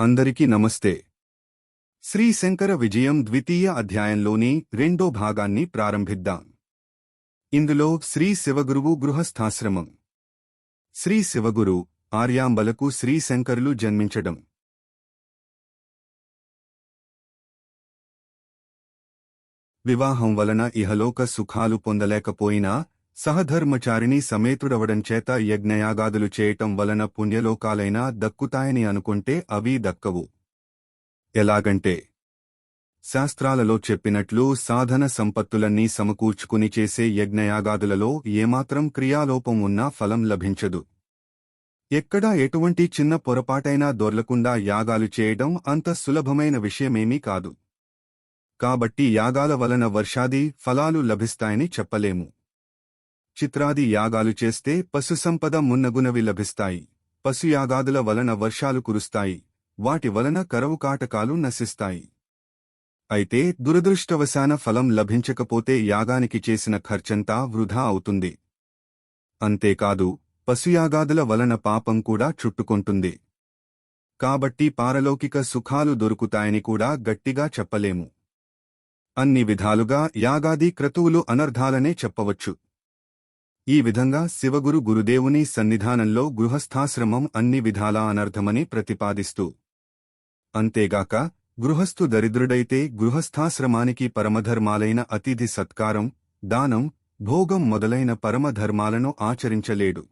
అందరికీ నమస్తే. శ్రీ శంకర విజయం ద్వితీయ అధ్యాయంలోని రెండో భాగాన్ని ప్రారంభిద్దాం. ఇందులో శ్రీ శివగురువు గృహస్థాశ్రమం. శ్రీ శివగురు ఆర్యాంబలకు శ్రీ శంకరులు జన్మించడం. వివాహం వలన ఇహలోక సుఖాలు పొందలేకపోయినా సహధర్మచారిణి సమేతుడవడం చేత యజ్ఞయాగాదులు చేయటం వలన పుణ్యలోకాలైనా దక్కుతాయని అనుకుంటే అవి దక్కవు. ఎలాగంటే శాస్త్రాలలో చెప్పినట్లు సాధన సంపత్తులన్నీ సమకూర్చుకుని చేసే యజ్ఞయాగాదులలో ఏమాత్రం క్రియాలోపం ఉన్నా ఫలం లభించదు. ఎక్కడా ఎటువంటి చిన్న పొరపాటైనా దొర్లకుండా యాగాలు చేయడం అంత సులభమైన విషయమేమీ కాదు. కాబట్టి యాగాల వలన వర్షాది ఫలాలు లభిస్తాయని చెప్పలేము. చిత్రాది యాగాలు చేస్తే పశుసంపద మున్నగునవి లభిస్తాయి. పశుయాగాదుల వలన వర్షాలు కురుస్తాయి. వాటి వలన కరవు కాటకాలు నశిస్తాయి. అయితే దురదృష్టవశాన ఫలం లభించకపోతే యాగానికి చేసిన ఖర్చంతా వృధా అవుతుంది. అంతేకాదు పశుయాగాదుల వలన పాపం కూడా చుట్టుకొంటుంది. కాబట్టి పారలౌకిక సుఖాలు దొరుకుతాయని కూడా గట్టిగా చెప్పలేము. అన్ని విధాలుగా యాగాది క్రతువులు అనర్ధాలనే చెప్పవచ్చు. ఈ విధంగా శివగురు గురుదేవుని సన్నిధానంలో గృహస్థాశ్రమం అన్ని విధాలా అనర్ధమని ప్రతిపాదిస్తూ. అంతేగాక గృహస్థు దరిద్రుడైతే గృహస్థాశ్రమానికి పరమధర్మాలైన అతిథి సత్కారం దానం భోగం మొదలైన పరమధర్మాలను ఆచరించలేడు.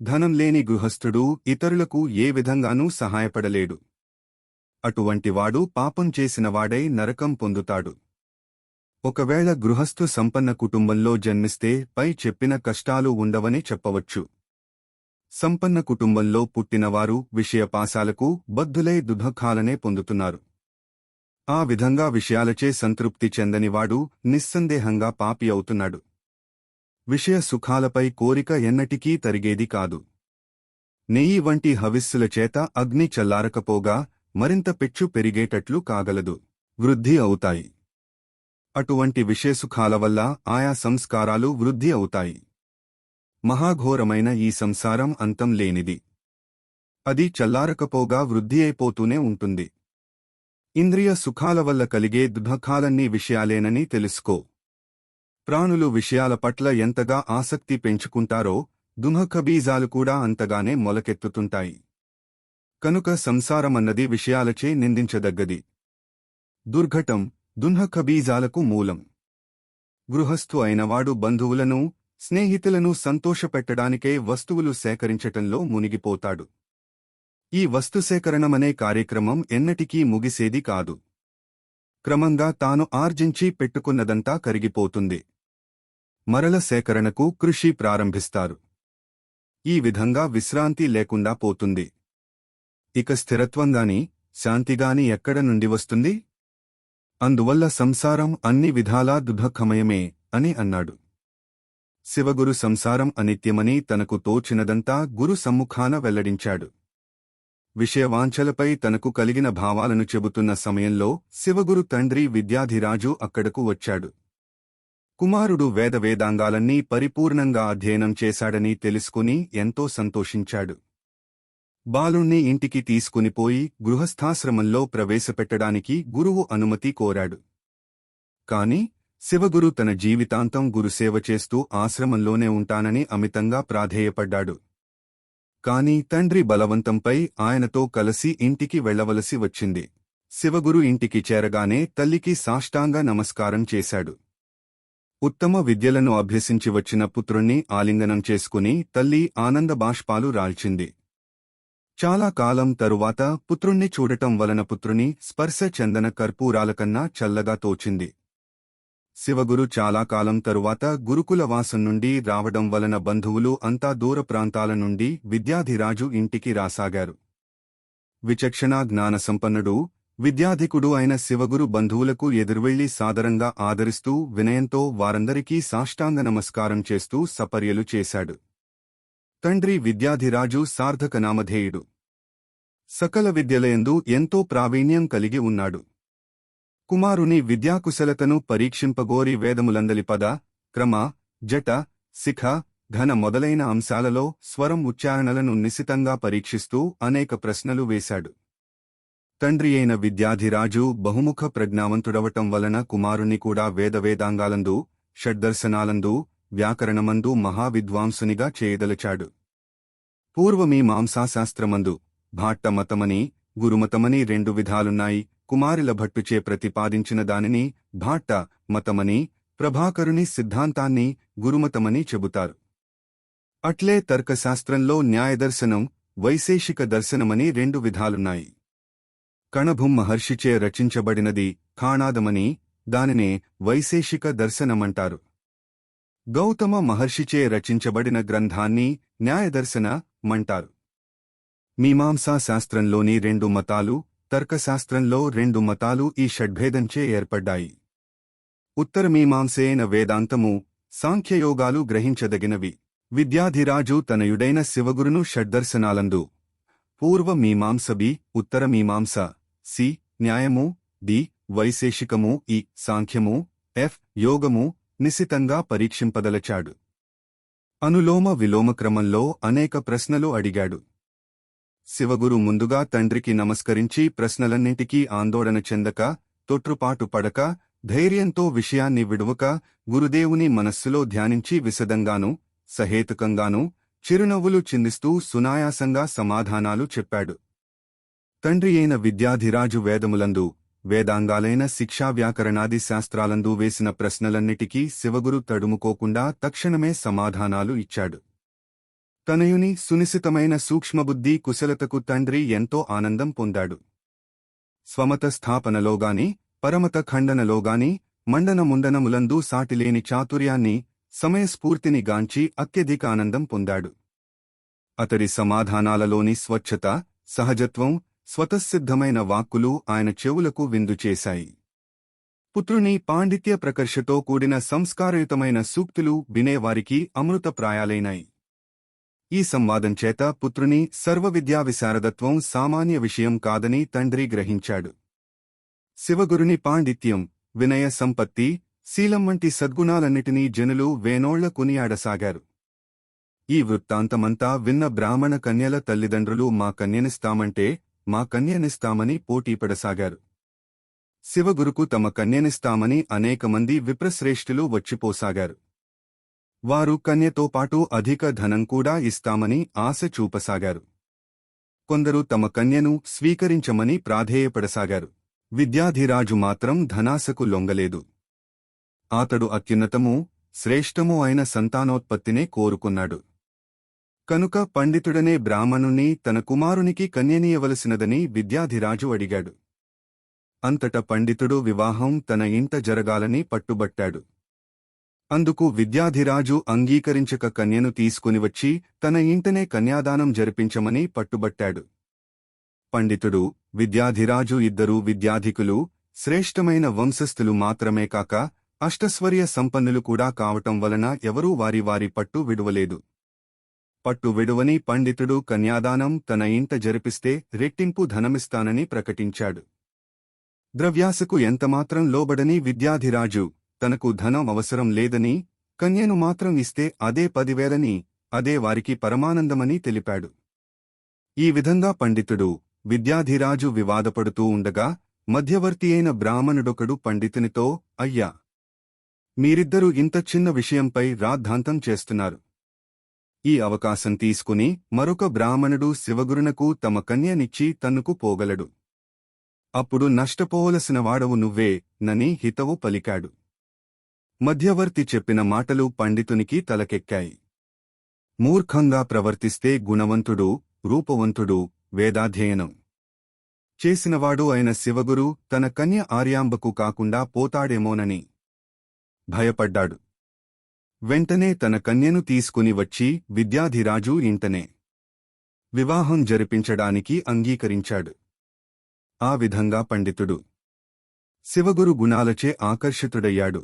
ధనం లేని గృహస్థుడు ఇతరులకు ఏ విధంగానూ సహాయపడలేడు. అటువంటివాడు పాపం చేసినవాడై నరకం పొందుతాడు. ఒకవేళ గృహస్థు సంపన్న కుటుంబంలో జన్మిస్తే పై చెప్పిన కష్టాలు ఉండవని చెప్పవచ్చు. సంపన్న కుటుంబంలో పుట్టినవారు విషయపాశాలకు బద్ధులై దుఃఖాలనే పొందుతున్నారు. ఆ విధంగా విషయాలచే సంతృప్తి చెందనివాడు నిస్సందేహంగా పాపి అవుతున్నాడు. విషయ సుఖాలపై కోరిక ఎన్నటికీ తరిగేది కాదు. నెయ్యి వంటి హవిస్సుల చేత అగ్ని చల్లారకపోగా మరింత పెచ్చు పెరిగేటట్లు కాగలదు. వృద్ధి అవుతాయి. అటువంటి విశేషుఖాల వల్ల ఆయా సంస్కారాలు వృద్ధి అవుతాయి. మహాఘోరమైన ఈ సంసారం అంతం లేనిది. అది చల్లారకపోగా వృద్ధి అయిపోతూనే ఉంటుంది. ఇంద్రియ సుఖాల వల్ల కలిగే దుఃఖాలన్నీ విషయాలేనని తెలుసుకో. ప్రాణులు విషయాల పట్ల ఎంతగా ఆసక్తి పెంచుకుంటారో దుఃఖ బీజాలు కూడా అంతగానే మొలకెత్తుతుంటాయి. కనుక సంసారమన్నది విషయాలచే నిందించదగ్గది. దుర్ఘటం దున్హకబీజాలకు మూలం. గృహస్థు అయినవాడు బంధువులను స్నేహితులను సంతోషపెట్టడానికే వస్తువులు సేకరించటంలో మునిగిపోతాడు. ఈ వస్తుసేకరణమనే కార్యక్రమం ఎన్నటికీ ముగిసేది కాదు. క్రమంగా తాను ఆర్జించి పెట్టుకున్నదంతా కరిగిపోతుంది. మరల సేకరణకు కృషి ప్రారంభిస్తారు. ఈ విధంగా విశ్రాంతి లేకుండా పోతుంది. ఇక స్థిరత్వంగాని శాంతిగాని ఎక్కడ నుండి వస్తుంది? అందువల్ల సంసారం అన్ని విధాలా దుఃఖమయమే అని అన్నాడు. శివగురు సంసారం అనిత్యమని తనకు తోచినదంతా గురు సమ్ముఖాన వెల్లడించాడు. విషయవాంఛలపై తనకు కలిగిన భావాలను చెబుతున్న సమయంలో శివగురు తండ్రి విద్యాధిరాజు అక్కడకు వచ్చాడు. కుమారుడు వేదవేదాంగాలన్నీ పరిపూర్ణంగా అధ్యయనం చేశాడని తెలుసుకుని ఎంతో సంతోషించాడు. బాలుణ్ణి ఇంటికి తీసుకునిపోయి గృహస్థాశ్రమంలో ప్రవేశపెట్టడానికి గురువు అనుమతి కోరాడు. కాని శివగురు తన జీవితాంతం గురుసేవ చేస్తూ ఆశ్రమంలోనే ఉంటానని అమితంగా ప్రాధేయపడ్డాడు. కాని తండ్రి బలవంతంపై ఆయనతో కలిసి ఇంటికి వెళ్ళవలసి వచ్చింది. శివగురు ఇంటికి చేరగానే తల్లికి సాష్టాంగ నమస్కారం చేశాడు. ఉత్తమ విద్యలను అభ్యసించి వచ్చిన పుత్రుణ్ణి ఆలింగనం చేసుకుని తల్లి ఆనంద బాష్పాలు రాల్చింది. చాలా కాలం తరువాత పుత్రుణ్ణి చూడటం వలన పుత్రుని స్పర్శ చందన కర్పూరాలకన్నా చల్లగా తోచింది. శివగురు చాలా కాలం తరువాత గురుకులవాసం నుండి రావడం వలన బంధువులు అంతా దూర ప్రాంతాల నుండి విద్యాధిరాజు ఇంటికి రాసాగారు. విచక్షణా జ్ఞాన సంపన్నుడు విద్యాధికుడు అయిన శివగురు బంధువులకు ఎదురువెళ్ళి సాదరంగా ఆదరిస్తూ వినయంతో వారందరికీ సాష్టాంగ నమస్కారం చేస్తూ సపర్యలు చేశాడు. తండ్రి విద్యాధిరాజు సార్థక నామధేయుడు. సకల విద్యలయందు ఎంతో ప్రావీణ్యం కలిగి ఉన్నాడు. కుమారుని విద్యాకుశలతను పరీక్షింపగోరి వేదములందలి పద క్రమ జట శిఖ ఘన మొదలైన అంశాలలో స్వరం ఉచ్చారణలను నిశితంగా పరీక్షిస్తూ అనేక ప్రశ్నలు వేశాడు. తండ్రి అయిన విద్యాధిరాజు బహుముఖ ప్రజ్ఞావంతుడవటం వలన కుమారుని కూడా వేదవేదాంగాలందు షడ్దర్శనాలందు వ్యాకరణమందు మహావిద్వాంసునిగా చేయదలచాడు. పూర్వమీమాంసాశాస్త్రమందు భాట్ట మతమని గురుమతమని రెండు విధాలున్నాయి. కుమారుల భట్టుచే ప్రతిపాదించిన దానిని భాట్ట మతమని ప్రభాకరుని సిద్ధాంతాన్ని గురుమతమని చెబుతారు. అట్లే తర్కశాస్త్రంలో న్యాయదర్శనం వైశేషిక దర్శనమని రెండు విధాలున్నాయి. కణభుం మహర్షిచే రచించబడినది ఖాణాదమని దానినే వైశేషిక దర్శనమంటారు. గౌతమ మహర్షిచే రచించబడిన గ్రంథాన్ని న్యాయదర్శన మంటారు. మీమాంసా శాస్త్రంలోని రెండు మతాలు తర్కశాస్త్రంలో రెండు మతాలు ఈ షడ్భేదంచే ఏర్పడ్డాయి. ఉత్తరమీమాంసేన వేదాంతము సాంఖ్యయోగాలు గ్రహించదగినవి. విద్యాధిరాజు తనయుడైన శివగురును షడ్దర్శనాలందు. పూర్వమీమాంస బి ఉత్తరమీమాంస సి న్యాయము డి వైశేషికము ఈ సాంఖ్యము ఎఫ్ యోగము నిశితంగా పరీక్షింపదలచాడు అనులోమ విలోమ క్రమంలో అనేక ప్రశ్నలు అడిగాడు. శివగురు ముందుగా తండ్రికి నమస్కరించి ప్రశ్నలన్నింటికీ ఆందోళన చెందక తొట్రుపాటు పడక ధైర్యంతో విషయాన్ని విడువక గురుదేవుని మనస్సులో ధ్యానించి విశదంగాను సహేతుకంగాను చిరునవ్వులు చిందిస్తూ సునాయాసంగా సమాధానాలు చెప్పాడు. తండ్రియైన విద్యాధిరాజు వేదములందు వేదాంగాలైన శిక్షా వ్యాకరణాది శాస్త్రాలందు వేసిన ప్రశ్నలన్నిటికీ శివగురు తడుముకోకుండా తక్షణమే సమాధానాలు ఇచ్చాడు. తనయుని సునిశితమైన సూక్ష్మబుద్ధి కుశలతకు తండ్రి ఎంతో ఆనందం పొందాడు. స్వమత స్థాపనలోగాని పరమత ఖండనలోగాని మండన ముండనములందు సాటిలేని చాతుర్యాన్ని సమయస్ఫూర్తిని గాంచి అత్యధిక ఆనందం పొందాడు. అతడి సమాధానాలలోని స్వచ్ఛత సహజత్వం స్వతసిద్ధమైన వాక్కులు ఆయన చెవులకు విందు చేశాయి. పుత్రుని పాండిత్య ప్రకర్షతో కూడిన సంస్కారయుతమైన సూక్తులు వినేవారికి అమృతప్రాయాలైనాయి ఈ సంవాదం చేత పుత్రుని సర్వవిద్యా విశారదత్వం సామాన్య విషయం కాదని తండ్రి గ్రహించాడు. శివగురుని పాండిత్యం వినయ సంపత్తి శీలం వంటి సద్గుణాలన్నిటినీ జనులు వేనోళ్ళ కొనియాడసాగారు. ఈ వృత్తాంతమంతా విన్న బ్రాహ్మణ కన్యల తల్లిదండ్రులు మా కన్యనిస్తామంటే మా కన్యనిస్తామని పోటీపడసాగారు శివగురుకు తమ కన్యనిస్తామని అనేకమంది విప్రశ్రేష్ఠులు వచ్చిపోసాగారు. వారు కన్యతో పాటు అధిక ధనం కూడా ఇస్తామని ఆశ చూపసాగారు. కొందరు తమ కన్యను స్వీకరించమని ప్రాధేయపడసాగారు. విద్యాధిరాజు మాత్రం ధనాశకు లొంగలేదు. అతడు అత్యున్నతమూ శ్రేష్టమూ అయిన సంతానోత్పత్తినే కోరుకున్నాడు. కనుక పండితుడనే బ్రాహ్మణుణ్ణి తన కుమారునికి కన్యనీయవలసినదని విద్యాధిరాజు అడిగాడు. అంతట పండితుడు వివాహం తన ఇంట జరగాలని పట్టుబట్టాడు. అందుకు విద్యాధిరాజు అంగీకరించక కన్యను తీసుకుని వచ్చి తన ఇంటనే కన్యాదానం జరిపించమని పట్టుబట్టాడు. పండితుడు విద్యాధిరాజు ఇద్దరూ విద్యాధికులు శ్రేష్టమైన వంశస్థులు మాత్రమే కాక అష్టస్వర్య సంపన్నులు కూడా కావటం వలన ఎవరూ వారి వారి పట్టు విడువలేదు. పట్టు విడువని పండితుడు కన్యాదానం తన ఇంట జరిపిస్తే రెట్టింపు ధనమిస్తానని ప్రకటించాడు. ద్రవ్యాసకు ఎంతమాత్రం లోబడని విద్యాధిరాజు తనకు ధనం అవసరం లేదని కన్యను మాత్రం ఇస్తే అదే పదివేలని అదే వారికి పరమానందమని తెలిపాడు. ఈ విధంగా పండితుడు విద్యాధిరాజు వివాదపడుతూ ఉండగా మధ్యవర్తి అయిన బ్రాహ్మణుడొకడు పండితునితో అయ్యా! మీరిద్దరూ ఇంత చిన్న విషయంపై రాద్ధాంతం చేస్తున్నారు. ఈ అవకాశం తీసుకుని మరొక బ్రాహ్మణుడు శివగురునకు తమ కన్యనిచ్చి తన్నుకు పోగలడు. అప్పుడు నష్టపోవలసిన వాడవు నువ్వే నని హితవు పలికాడు. మధ్యవర్తి చెప్పిన మాటలు పండితునికి తలకెక్కాయి. మూర్ఖంగా ప్రవర్తిస్తే గుణవంతుడు రూపవంతుడు వేదాధ్యయనం. చేసినవాడు అయిన శివగురు తన కన్య ఆర్యాంబకు కాకుండా పోతాడేమోనని భయపడ్డాడు. వెంటనే తన కన్యను తీసుకుని వచ్చి విద్యాధిరాజు ఇంటనే వివాహం జరిపించడానికి అంగీకరించాడు. ఆ విధంగా పండితుడు శివగురు గుణాలచే ఆకర్షితుడయ్యాడు.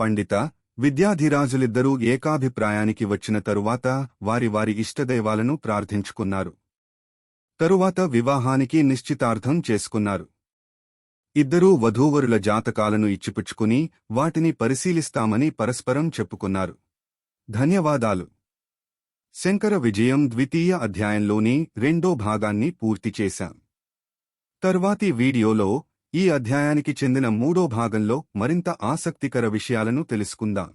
పండిత విద్యాధిరాజులిద్దరూ ఏకాభిప్రాయానికి వచ్చిన తరువాత వారి వారి ఇష్టదైవాలను ప్రార్థించుకున్నారు. తరువాత వివాహానికి నిశ్చితార్థం చేసుకున్నారు. ఇద్దరూ వధూవరుల జాతకాలను ఇచ్చిపుచ్చుకుని వాటిని పరిశీలిస్తామని పరస్పరం చెప్పుకున్నారు. ధన్యవాదాలు. శంకర విజయం ద్వితీయ అధ్యాయంలోని రెండో భాగాన్ని పూర్తి చేశాం. తర్వాతి వీడియోలో ఈ అధ్యాయానికి చెందిన మూడో భాగంలో మరింత ఆసక్తికర విషయాలను తెలుసుకుందాం.